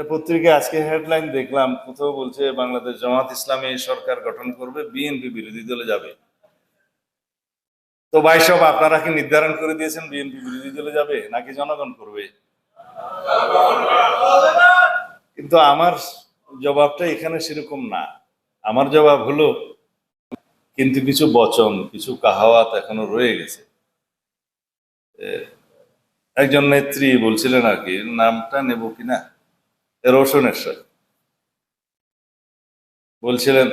একটা পত্রিকায় আজকে হেডলাইন দেখলাম, কোথাও বলছে, বাংলাদেশ জামাত ইসলামী সরকার গঠন করবে, বিএনপি বিরোধী দলে যাবে। তো ভাই সব আপনারা কি নির্ধারণ করে দিয়েছেন বিএনপি বিরোধী দলে যাবে, নাকি জনগণ করবে? কিন্তু আমার জবাবটা এখানে সেরকম না। আমার জবাব হলো, কিন্তু কিছু বচন, কিছু কাহাওয়াত এখনও রয়ে গেছে। একজন নেত্রী বলছিলেন আর কি, নামটা নেব কিনা? রোশন এরশাদ বলছিলেন,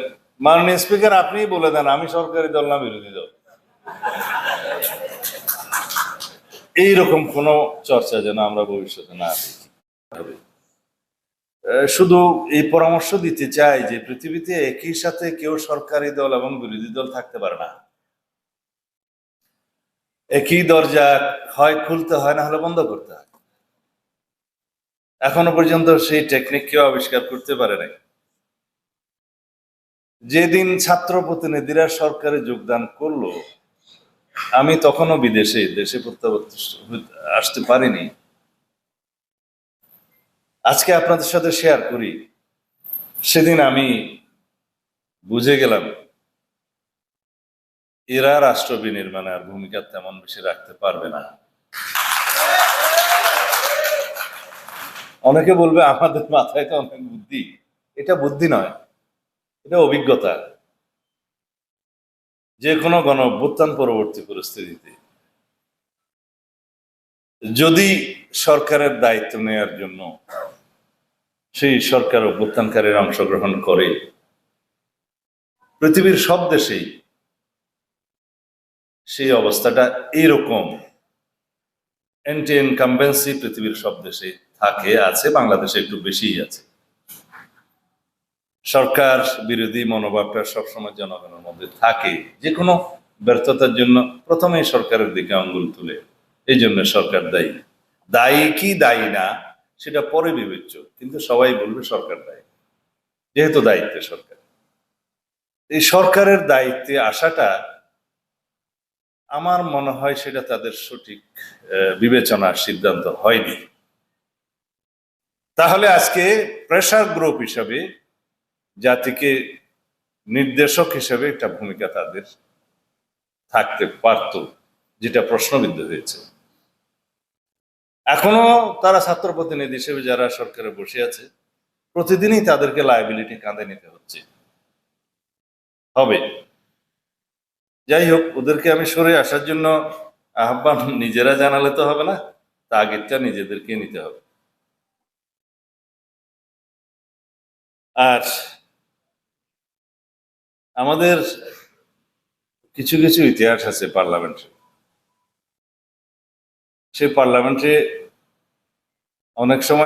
মাননীয় স্পিকার, আপনিই বলে দেন, আমি সরকারি দল না, বিরোধী দল। এইরকম কোনো চর্চা যেন আমরা ভবিষ্যতে না দেখি শুধু এই পরামর্শ দিতে চাই যে, পৃথিবীতে একই সাথে কেউ সরকারি দল এবং বিরোধী দল থাকতে পারে না। একই দরজা হয়, খুলতে হয়, না হলে বন্ধ করতে হয়। এখনও পর্যন্ত সেই টেকনিক কেউ আবিষ্কার করতে পারে নাই। যেদিন ছাত্র প্রতিনিধিরা সরকারে যোগদান করল, আমি তখনও বিদেশে, দেশে প্রত্যাবর্তন আসতে পারিনি। আজকে আপনাদের সাথে শেয়ার করি। সেদিন আমি বুঝে গেলাম, এরা রাষ্ট্র বিনির্মাণে আর ভূমিকা তেমন বেশি রাখতে পারবে না। অনেকে বলবে আমাদের মাথায় তো অনেক বুদ্ধি। এটা বুদ্ধি নয়, এটা অভিজ্ঞতা। যে কোনো গণ অভ্যুত্থান পরবর্তী পরিস্থিতিতে। যদি সরকারের দায়িত্ব নেয়ার জন্য সেই সরকার অভ্যুত্থানকারীর অংশগ্রহণ করে, পৃথিবীর সব দেশেই সেই অবস্থাটা এইরকম এন্টি ইনকামবেন্সি পৃথিবীর সব দেশে থাকে, আছে, বাংলাদেশে একটু বেশিই আছে। সরকার বিরোধী মনোভাবটা সবসময় জনগণের মধ্যে থাকে যে কোনো ব্যর্থতার জন্য প্রথমেই সরকারের দিকে আঙ্গুল তুলে, এই জন্য সরকার দায়ী। দায়ী কি দায়ী না, সেটা পরে বিবেচ্য, কিন্তু সবাই বলবে সরকার দায়ী, যেহেতু দায়িত্বে সরকার। এই সরকারের দায়িত্বে আসাটা আমার মনে হয় সেটা তাদের সঠিক বিবেচনার সিদ্ধান্ত হয়নি। তাহলে আজকে প্রেসার গ্রুপ হিসাবে, জাতিকে নির্দেশক হিসেবে একটা ভূমিকা তাদের থাকতে পারত, যেটা প্রশ্নবিদ্ধ হয়েছে। এখনও তারা ছাত্র প্রতিনিধি হিসেবে যারা সরকারে বসে আছে, প্রতিদিনই তাদেরকে লাইবিলিটি কাঁধে নিতে হচ্ছে। হবে। যাই হোক, ওদেরকে আমি সরে আসার জন্য আহ্বান নিজেরা জানালে তো হবে না তাগিদটা নিজেদেরকে নিতে হবে। আর আমাদের কিছু কিছু ইতিহাস আছে পার্লামেন্টে। সেই পার্লামেন্টে অনেক সময়